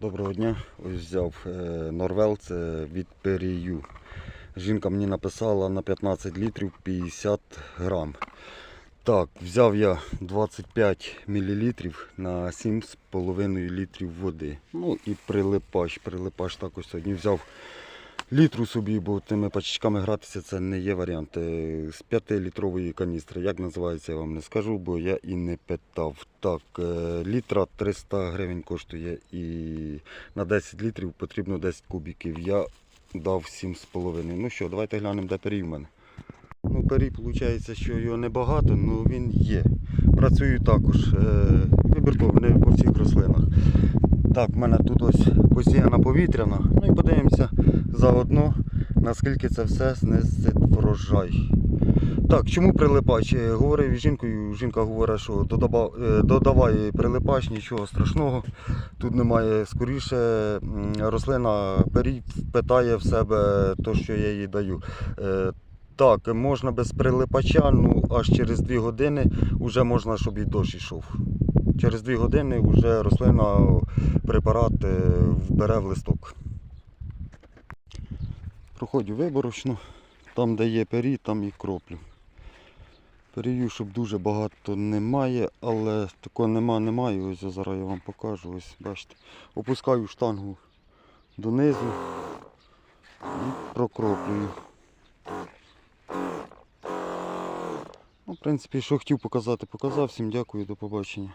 Доброго дня. Ось взяв е, Норвел, це від Перію. Жінка мені написала на 15 літрів 50 грам. Так, взяв я 25 мл на 7,5 літрів води. Ну і прилипач. Прилипач також сьогодні взяв літру собі, бо тими пачечками гратися це не є варіант. Е, З 5-літрової каністри. Як називається, я вам не скажу, бо я і не питав. Так, е, літра 300 гривень коштує і на 10 літрів потрібно 10 кубіків. Я дав 7,5. Ну що, давайте глянемо, де перій в мене. Ну, перій, виходить, що його небагато, але він є. Працюю також. Е, вибірково, Так, в мене тут ось посіяна повітряна. Ну і подивимося заодно, наскільки це все знесить врожай. Так, чому прилипач? Е, Говорив із жінкою, жінка говорить, що е, додавай прилипач, нічого страшного. Тут немає скоріше рослина впитає в себе те, що я їй даю. Е, Так, можна без прилипача, ну аж через 2 години вже можна, щоб і дощ йшов. Через 2 години вже рослина препарат е, вбере в листок. Проходжу виборочно. Там, де є пері, там і кроплю. Перію, щоб дуже багато немає, але такого нема, немає. Ось я зараз я вам покажу. Ось бачите. Опускаю штангу донизу і прокроплюю. Ну, в принципі, що хотів показати, показав. Всім дякую, до побачення.